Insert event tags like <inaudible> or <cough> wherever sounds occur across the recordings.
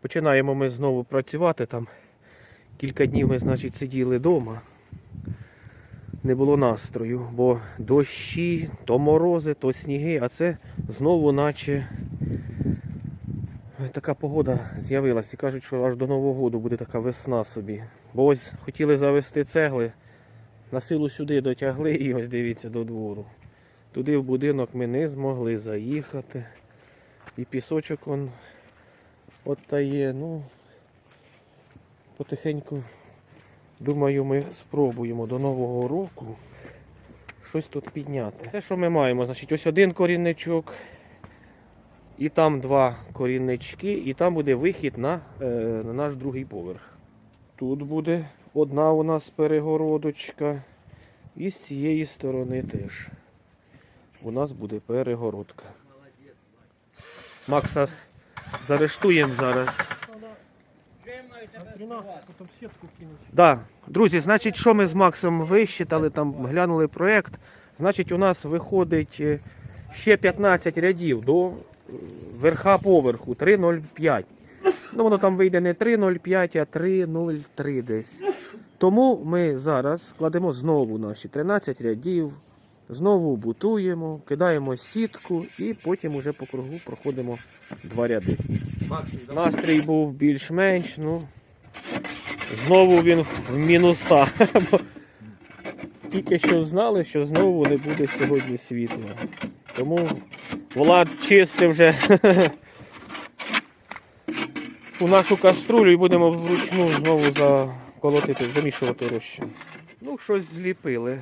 Починаємо ми знову працювати там. Кілька днів ми, значить, сиділи вдома. Не було настрою, бо дощі, то морози, то сніги, а це знову наче така погода з'явилась. І кажуть, що аж до Нового року буде така весна собі. Бо ось хотіли завести цегли, на силу сюди дотягли і ось дивіться до двору. Туди в будинок ми не змогли заїхати. І пісочок он от та є. Ну, потихеньку, думаю, ми спробуємо до Нового року щось тут підняти. Це що ми маємо? Значить, ось один корінничок, і там два коріннички, і там буде вихід на, е, на наш другий поверх. Тут буде одна у нас перегородочка. І з цієї сторони теж. У нас буде перегородка. Макса заарештуємо зараз. 13, потім сітку кинуть. Да. Друзі, значить, що ми з Максом вищитали, там глянули проєкт. Значить, у нас виходить е, ще 15 рядів до е, верха поверху 3,05. Ну, воно там вийде не 3,05, а 3,03 десь. Тому ми зараз кладемо знову наші 13 рядів, знову бутуємо, кидаємо сітку і потім уже по кругу проходимо два ряди. Настрій був більш-менш, ну. Знову він в мінуса. <laughs> Тільки що знали, що знову не буде сьогодні світла. Тому Влад чистив вже <laughs> у нашу каструлю і будемо вручну знову заколотити, замішувати розчин. Ну, щось зліпили.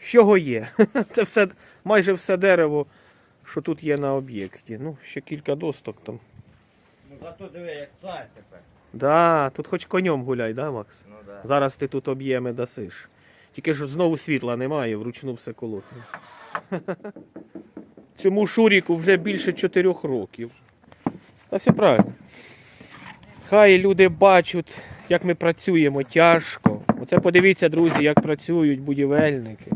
З чого є? <laughs> Це все, майже все дерево, що тут є на об'єкті. Ну, ще кілька досток там. Ну зато диви, як цар тепер. Да, тут хоч конем гуляй, да, Макс? Ну да. Зараз ти тут об'єми дасиш. Тільки ж знову світла немає, вручну все колотне. <laughs> Цьому Шуріку вже більше чотирьох років. Та все правильно. Хай люди бачать, як ми працюємо тяжко. Оце подивіться, друзі, як працюють будівельники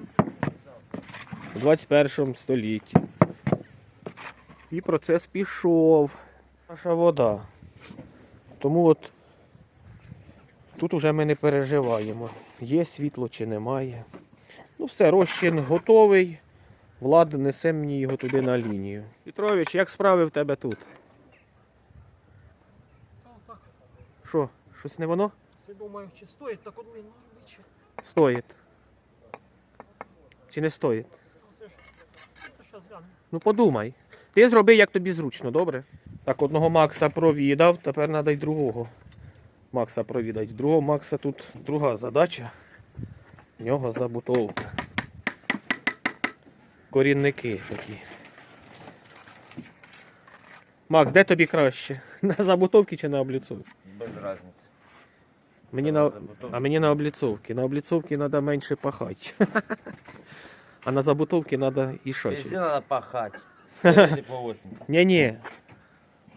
21 столітті. І процес пішов. Наша вода. Тому от тут уже ми не переживаємо, є світло чи немає. Ну все, розчин готовий. Влада несе мені його туди на лінію. Петрович, як справи в тебе тут? Що, щось не воно? все думаю, чи стоїть так один виче. Стоїть. Чи не стоїть? Це ж, це зараз глянемо. Ну подумай. Ти зроби, як тобі зручно, добре? Так, одного Макса провідав, тепер треба й другого. Макса провідати. Другого Макса тут друга задача. В нього забутовка. Корінники такі. Макс, де тобі краще? <laughs> На забутовці чи на обліцовці? Без разниці. Мені на... А мені на обліцовці. На обліцовці треба менше пахати. <laughs> А на? Якщо треба пахати. Це по 80. Ні-ні.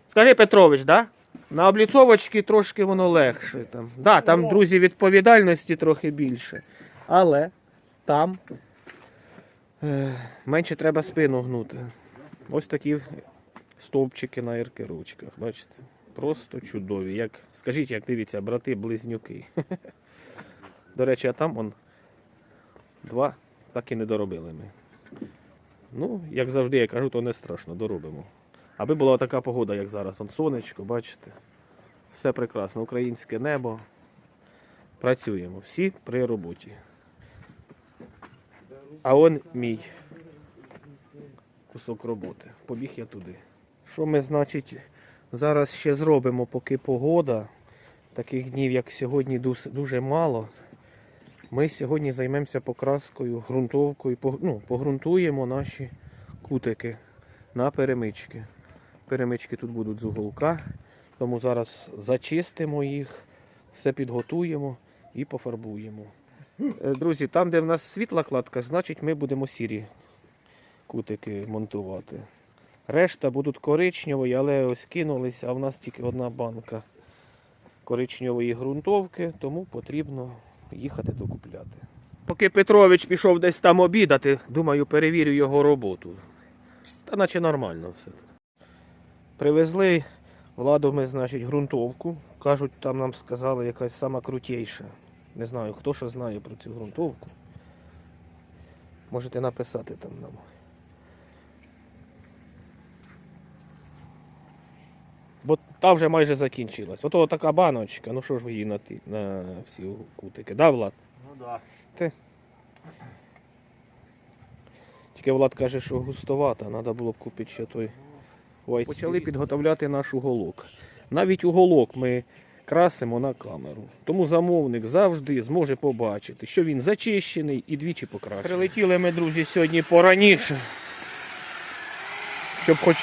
Скажи, Петрович, да? На обліцовочці трошки воно легше. Там. Да, там, друзі, відповідальності трохи більше. Але там е, менше треба спину гнути. Ось такі стовпчики на еркеручках. Бачите? Просто чудові. Як, скажіть, як дивіться, брати-близнюки. <laughs> До речі, а там он два так і не доробили ми. Ну, як завжди, я кажу, то не страшно, доробимо. Аби була така погода, як зараз. Он сонечко, бачите. Все прекрасно. Українське небо. Працюємо. Всі при роботі. А он мій кусок роботи. Побіг я туди. Що ми, значить, зараз ще зробимо, поки погода. Таких днів, як сьогодні, дуже мало. Ми сьогодні займемося покраскою, ґрунтовкою, ну, погрунтуємо наші кутики на перемички. Перемички тут будуть з уголка, тому зараз зачистимо їх, все підготуємо і пофарбуємо. Е, Друзі, там, де в нас світла кладка, значить ми будемо сірі кутики монтувати. Решта будуть коричневі, але ось кинулися, а в нас тільки одна банка коричневої ґрунтовки, тому потрібно їхати докупляти. Поки Петрович пішов десь там обідати, думаю, перевірю його роботу. Та наче нормально все. Привезли Владу ми, значить, ґрунтовку. Кажуть, там нам сказали якась сама крутіша. Не знаю, хто що знає про цю ґрунтовку. Можете написати там нам. Бо та вже майже закінчилась. Ото така баночка, ну що ж ви її на, ті, на всі кутики, да, Влад? Ну да. Тільки Влад каже, що густовата, треба було б купити ще той White Почали підготовляти наш уголок. Навіть уголок ми красимо на камеру. Тому замовник завжди зможе побачити, що він зачищений і двічі покращений. Прилетіли ми, друзі, сьогодні пораніше, щоб хоч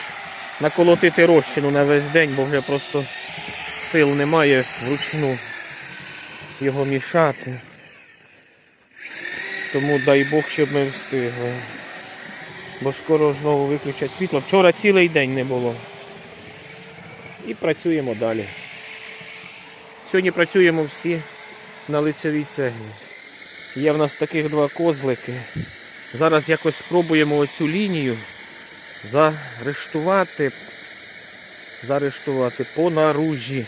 наколотити розчину на весь день, бо вже просто сил немає вручну його мішати. Тому дай Бог, щоб ми встигли. Бо скоро знову виключать світло. Вчора цілий день не було. І працюємо далі. Сьогодні працюємо всі на лицевій цеглі. Є в нас таких два козлики. Зараз якось спробуємо оцю лінію заарештувати, заарештувати по наружі.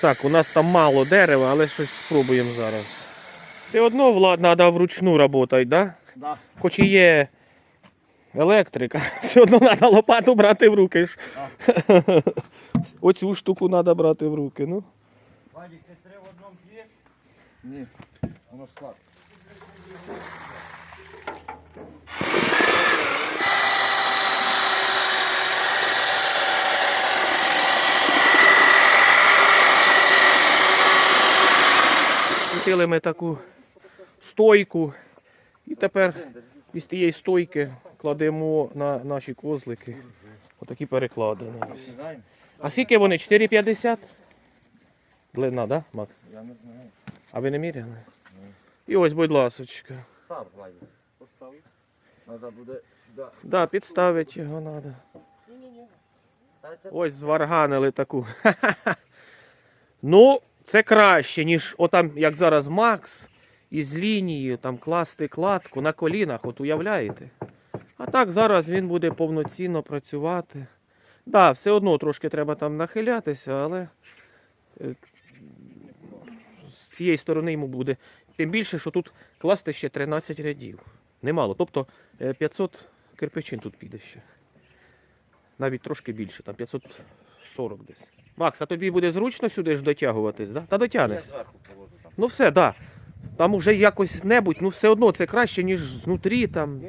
Так, у нас там мало дерева, але щось спробуємо зараз. Все одно Влад треба вручну працювати, да? Да. Хоч і є електрика, <laughs> все одно треба лопату брати в руки. ж. Оцю штуку треба брати в руки. Ну. Вадик, ти три в одному п'єш? Ні, воно склад. Купили ми таку стойку. І тепер із тієї стойки кладемо на наші козлики. Отакі перекладини. А скільки вони? 4,50? Длина, да, Макс? Я не знаю. А ви не міряли? І ось, будь ласочка. Став, Вадик. Поставив. Треба буде сюди. Да, підставити його треба. Ось зварганили таку. <laughs> ну, це краще, ніж отам, як зараз Макс, із лінією там класти кладку на колінах, от уявляєте? А так зараз він буде повноцінно працювати. Да, все одно трошки треба там нахилятися, але е, з цієї сторони йому буде. Тим більше, що тут класти ще 13 рядів. Немало. Тобто е, 500 кирпичин тут піде ще. Навіть трошки більше, там 540 десь. Макс, а тобі буде зручно сюди ж дотягуватись, да? Та я зверху положу там. Ну все, да. Там уже якось небудь, ну все одно це краще, ніж знутрі там.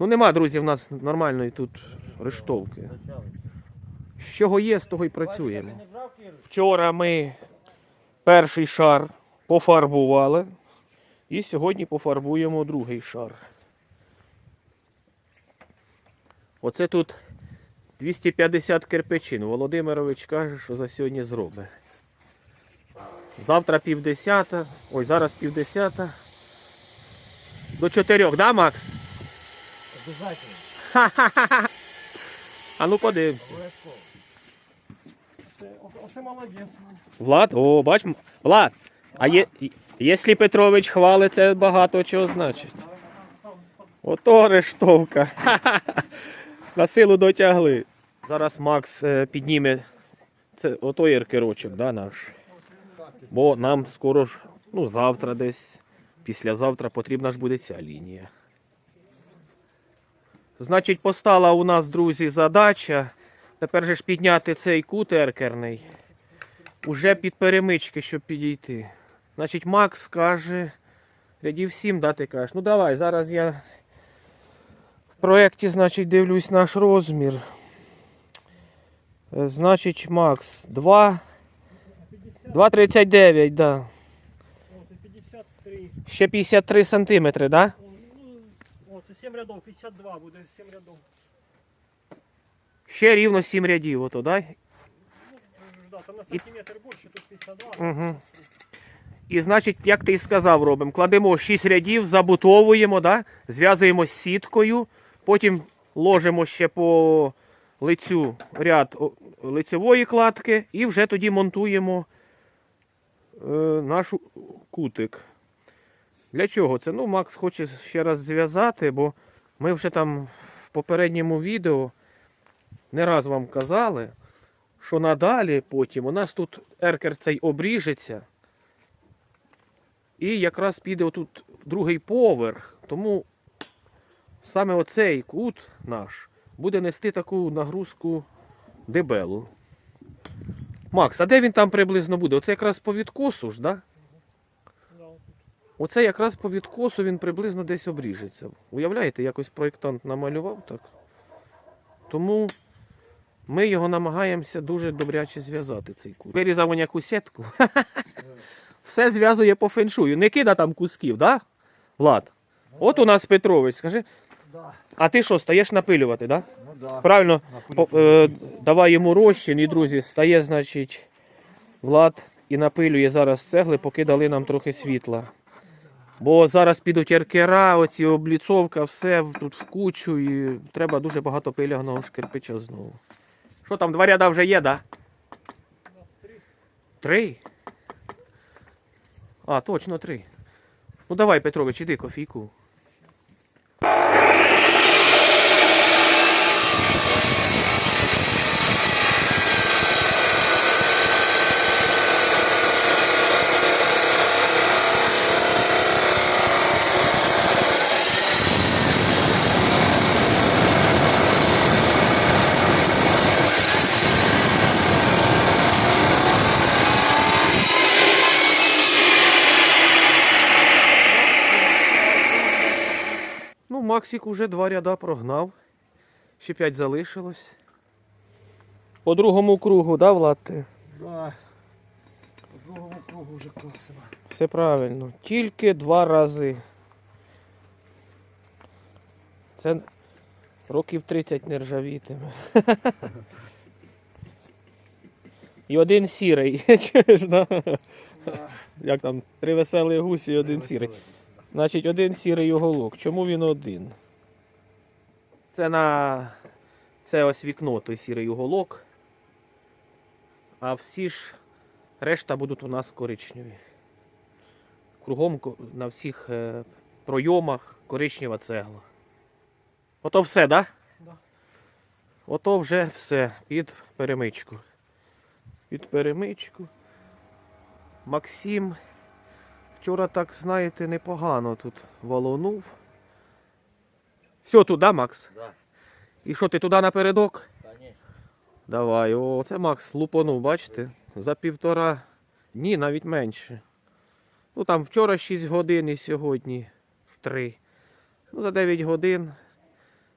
Ну нема, друзі, в нас нормальної тут рештовки. З чого є, з того й працюємо. Вчора ми перший шар пофарбували. І сьогодні пофарбуємо другий шар. Оце тут 250 кирпичин. Володимирович каже, що за сьогодні зробить. Завтра півдесята. Ой, зараз півдесята. До чотирьох, да, Макс? Обязательно. А ну подивимося. Обов'язково. Це, оце молодець. Влад, о, бач, Влад, а є, якщо Петрович хвалить, це багато чого значить. Ото рештовка. Ха-ха-ха. На силу дотягли. Зараз Макс е, підніме це, отой еркерочок, да, наш. Бо нам скоро ж, ну, завтра десь, післязавтра потрібна ж буде ця лінія. Значить, постала у нас, друзі, задача. Тепер же ж підняти цей кут еркерний. Уже під перемички, щоб підійти. Значить, Макс каже, рядів 7, да, ти кажеш. Ну давай, зараз я в проєкті, значить, дивлюсь наш розмір. Е, Значить, Макс, 2. 2,39, да. О, це 53. Ще 53 сантиметри, да? О, це 7 рядов, 52 буде 7 рядов. Ще рівно 7 рядів, ото, да? Да, там на сантиметр більше, тут 52. Угу. І значить, як ти і сказав, робимо, кладемо 6 рядів, забутовуємо, да? зв'язуємо з сіткою, потім ложимо ще по лицю ряд лицевої кладки і вже тоді монтуємо е, наш кутик. Для чого це? Ну, Макс хоче ще раз зв'язати, бо ми вже там в попередньому відео не раз вам казали, що надалі потім у нас тут еркер цей обріжеться. І якраз піде отут другий поверх. Тому саме оцей кут наш буде нести таку нагрузку дебелу. Макс, а де він там приблизно буде? Оце якраз по відкосу ж, да? Да, Оце якраз по відкосу він приблизно десь обріжеться. Уявляєте, якось проєктант намалював так. Тому ми його намагаємося дуже добряче зв'язати цей кут. Вирізав он яку сітку. <laughs> Все зв'язує по феншую. Не кида там кусків, да? Влад? От у нас Петрович, скажи. Да. А ти що, стаєш напилювати, да? Ну да. Правильно, по, е, давай йому розчин, і друзі, стає, значить, Влад і напилює зараз цегли, поки дали нам трохи світла. Бо зараз підуть еркера, оці обліцовка, все тут в кучу, і треба дуже багато пиляного ж кирпича знову. Що там, два ряда вже є, да? Три? А, точно три. Ну давай, Петрович, іди кофійку. Ну, уже два ряда прогнав. Ще п'ять залишилось. По другому кругу, да, Влад? ти? Да. По другому кругу вже класимо. Все правильно. Тільки два рази. Це років 30 не ржавітиме. І один сірий. <laughs> Чуєш, да? Як там? Три веселі гусі і один сірий. Значить, один сірий уголок. Чому він один? Це на це ось вікно, той сірий уголок. А всі ж решта будуть у нас коричневі. Кругом на всіх е, пройомах коричнева цегла. Ото все, да? Да. Ото вже все під перемичку. Під перемичку. Максим вчора, так знаєте, непогано тут валонув. Все туди, Макс? Да. І що ти туди напередок? Конечно. Давай, о, це Макс лупанув, бачите? За півтора дні, навіть менше. Ну там вчора 6 годин і сьогодні 3. Ну, за 9 годин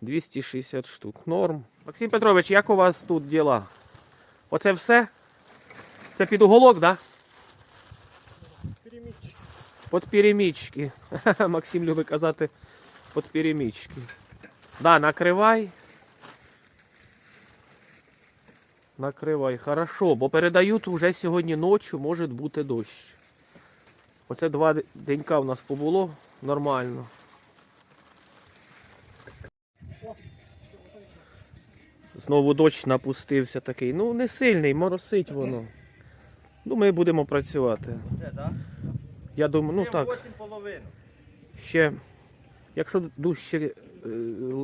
260 штук. Норм. Максим Петрович, як у вас тут діла? Оце все? Це під уголок, так? Да? Под перемічки. <laughs> Максим любить казати под перемічки. Да, накривай. Накривай. Хорошо, бо передають вже сьогодні ночі може бути дощ. Оце два денька в нас побуло нормально. Знову дощ напустився такий. Ну, не сильний, моросить воно. Ну, ми будемо працювати. Я думаю, ну так. 8,5. Ще, якщо дужче е,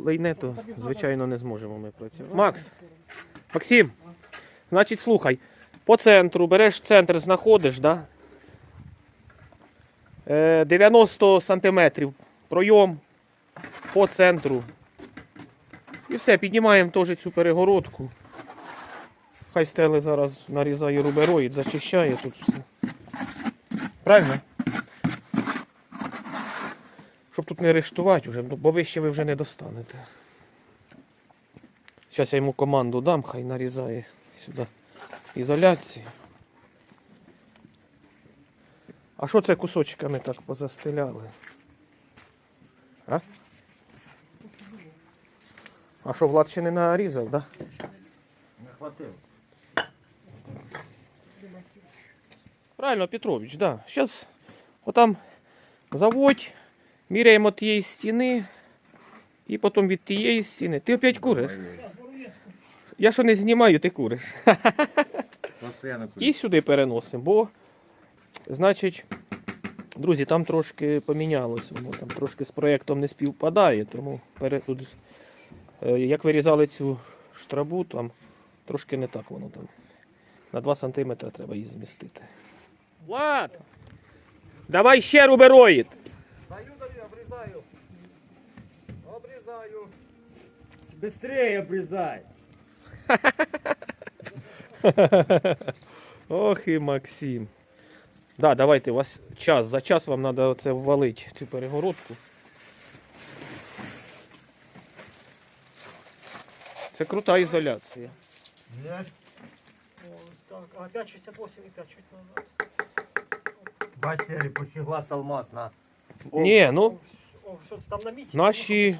лейне, то звичайно не зможемо ми працювати. Макс, Максим, значить, слухай, по центру береш центр, знаходиш, да? Е, 90 сантиметрів пройом по центру. І все, піднімаємо теж цю перегородку. Хай стели зараз нарізає рубероїд, зачищає тут все. Правильно? Щоб тут не рештувати вже, бо вище ви вже не достанете. Зараз я йому команду дам, хай нарізає сюди ізоляцію. А що це кусочками так позастеляли? А? А що, Влад ще не нарізав, так? Да? Не хватило. Правильно, Петрович, да. Сейчас отам заводь, міряємо тієї стіни, і потім від тієї стіни. Ти опять куриш? Я що не знімаю, ти куриш. І сюди переносимо, бо, значить, друзі, там трошки помінялось воно, там трошки з проєктом не співпадає, тому пере, тут, е, як вирізали цю штрабу, там трошки не так воно там. На 2 см треба її змістити. Влад! Давай ще рубероїд! Быстрее обрізай. <laughs> Ох і Максим. Да, давайте, у вас час. За час вам треба це ввалити, цю перегородку. Це крута ізоляція. Так, а 5,68 и 5 чуть назад. Бач, Сері, алмаз на. Ні, ну Місці. Наші-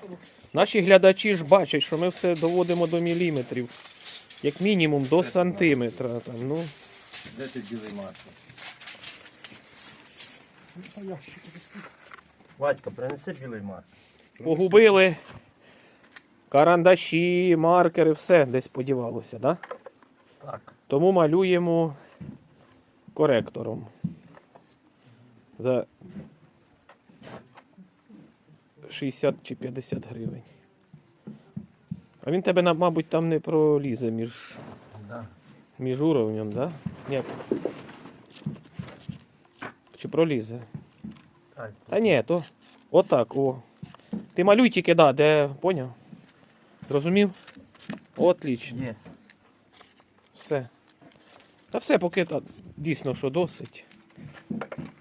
наші глядачі ж бачать, що ми все доводимо до міліметрів. Як мінімум до сантиметра. Там, ну, Де ти білий масло? Батько, принеси білий масло. погубили карандаші, маркери, все десь подівалося, да? Так. Тому малюємо коректором. За 60 чи 50 гривень. А він тебе, мабуть, там не пролізе між, Да. між уровнем, да? Ні. Чи пролізе? Так. Та ні, то отак, о. Ти малюй тільки, да, де, поняв? Зрозумів? Отлично. Єс. Все. Та все, поки так, дійсно, що досить.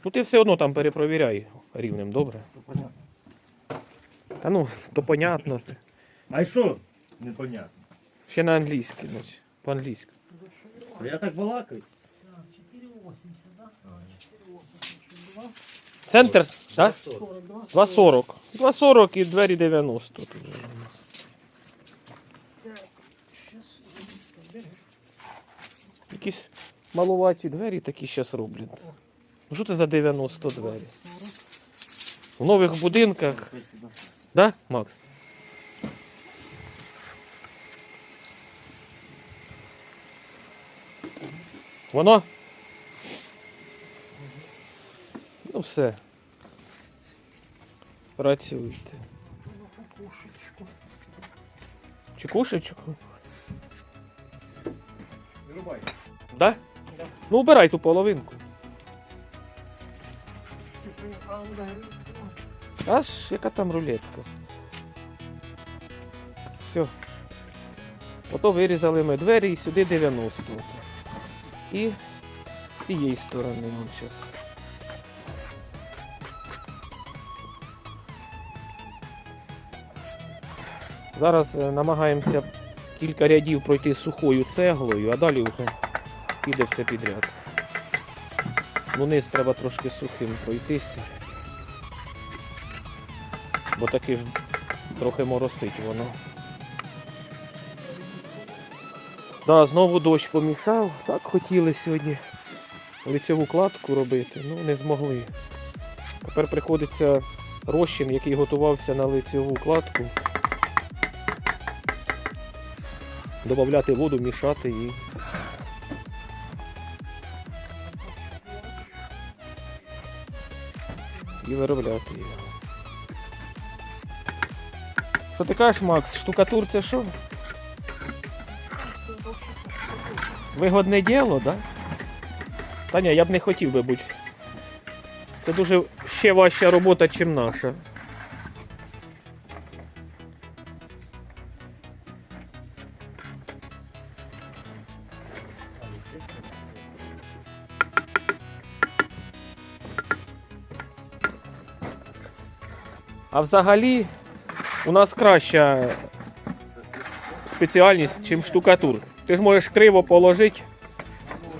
Ну ти все одно там перепровіряй рівнем, добре? Та ну, то понятно. А що? Непонятно. Ще на англійській, значить. По-англійськи. Я так балакаю. Так, 4,80, Центр, так? 2,40. 2,40 і двері 90 тут вже. у нас. Так, щас. Береш. Якісь малуваті двері такі зараз роблять. Ну що це за 90 двері? В нових будинках. Да, Макс? Воно? Ну все. Працюйте. Кошечку. Чи кошечку? Вирубай. Да? Ну убирай ту половинку. А, ну, Аж яка там рулетка. Все. Ото вирізали ми двері і сюди 90. І з цієї сторони вон зараз. Зараз е, намагаємося кілька рядів пройти сухою цеглою, а далі вже піде все підряд. Ну, низ треба трошки сухим пройтися. Бо таки ж трохи моросить воно. Да, знову дощ помішав. Так хотіли сьогодні лицеву кладку робити, ну не змогли. Тепер приходиться розчин, який готувався на лицеву кладку. Добавляти воду, мішати і. І виробляти його. Що ти кажеш, Макс? Штукатур це що? Вигодне діло, так? Да? Та ні, я б не хотів би бути. Це дуже ще важча робота, ніж наша. А взагалі у нас краща спеціальність, ніж штукатур. Ти ж можеш криво положити,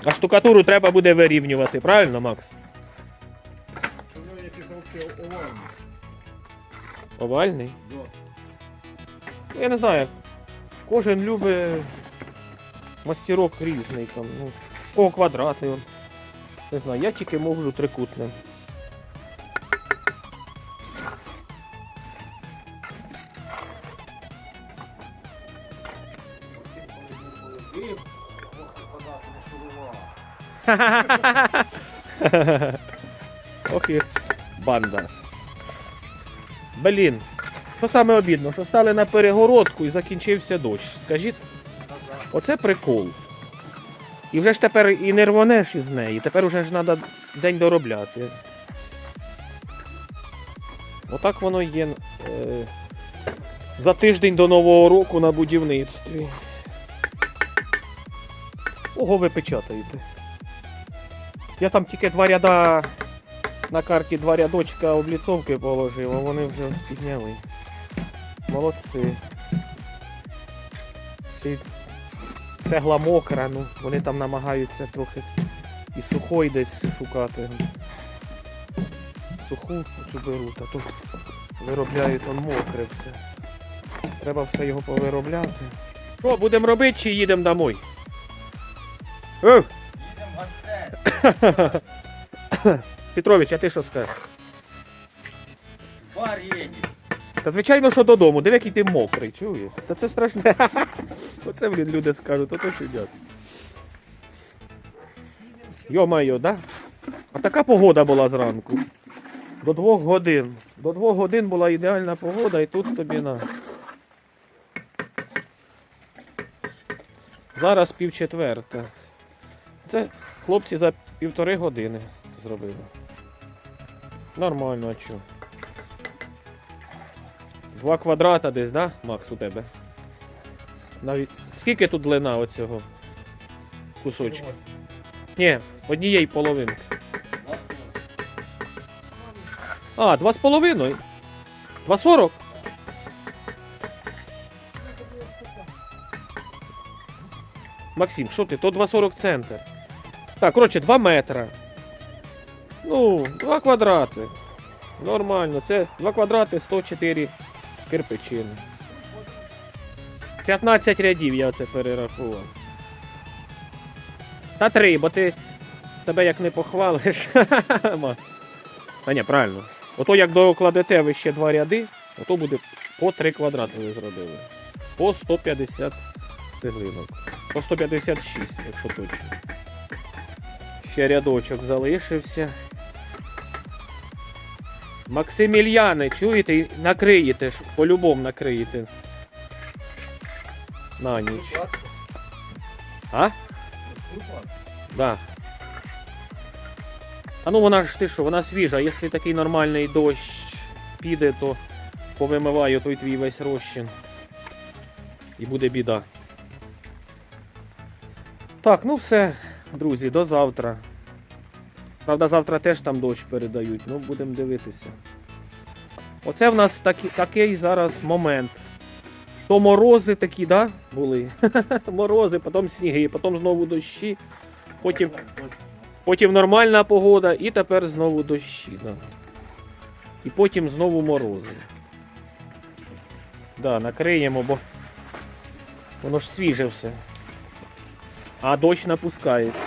а штукатуру треба буде вирівнювати, правильно, Макс? Овальний. Я не знаю. Кожен любить мастерок різний там. Ну, кого квадратний. он. Не знаю, я тільки можу трикутним. Ох і банда. Блін. Що саме обідно, що стали на перегородку і закінчився дощ. Скажіть, оце прикол. І вже ж тепер і не рвонеш із неї, тепер вже ж треба день доробляти. Отак воно є е, за тиждень до Нового року на будівництві. Ого, ви печатаєте. Я там тільки два ряда на карті два рядочка обліцовки положив, а вони вже ось підняли. Молодці. Цегла мокра, ну вони там намагаються трохи і сухой десь шукати. Суху цю беруть, а то виробляють он мокре все. Треба все його повиробляти. Що, будемо робити чи їдемо домой? Ев! <laughs> Петрович, а ти що скажеш? Бар їде. Та звичайно, що додому, диви, який ти мокрий, чуєш? Та це страшне. <laughs> Оце, блін, люди скажуть, то то чудять. Йо-майо, да? А така погода була зранку. До двох годин. До двох годин була ідеальна погода і тут тобі на. Зараз пів четверта. Це хлопці за півтори години зробили. Нормально, а що? Два квадрата десь, да, Макс, у тебе? Навіть. Скільки тут длина оцього кусочка? Ні, однієї половинки. А, два з половиною. Два сорок. Максим, що ти? То 2,40 центр. Так, коротше, 2 метра. Ну, 2 квадрати. Нормально, це 2 квадрати 104 кирпичини. 15 рядів я це перерахував. Та три, бо ти себе як не похвалиш. <laughs> Та ні, правильно. Ото як докладете ви ще два ряди, ото буде по 3 квадрати ви зробили. По 150 цеглинок. По 156, якщо точно. Ще рядочок залишився. Максимільяне, чуєте, накриєте ж, по-любому накриєте. На ніч. А? Да. А ну вона ж ти що, вона свіжа, якщо такий нормальний дощ піде, то повимиваю той твій весь розчин. І буде біда. Так, ну все, друзі, до завтра. Правда, завтра теж там дощ передають, ну будемо дивитися. Оце в нас такі, такий зараз момент. То морози такі, да, були? <laughs> морози, потім сніги, потім знову дощі, потім, потім нормальна погода і тепер знову дощі. Да. І потім знову морози. Да, накриємо, бо воно ж свіже все. А дощ напускається.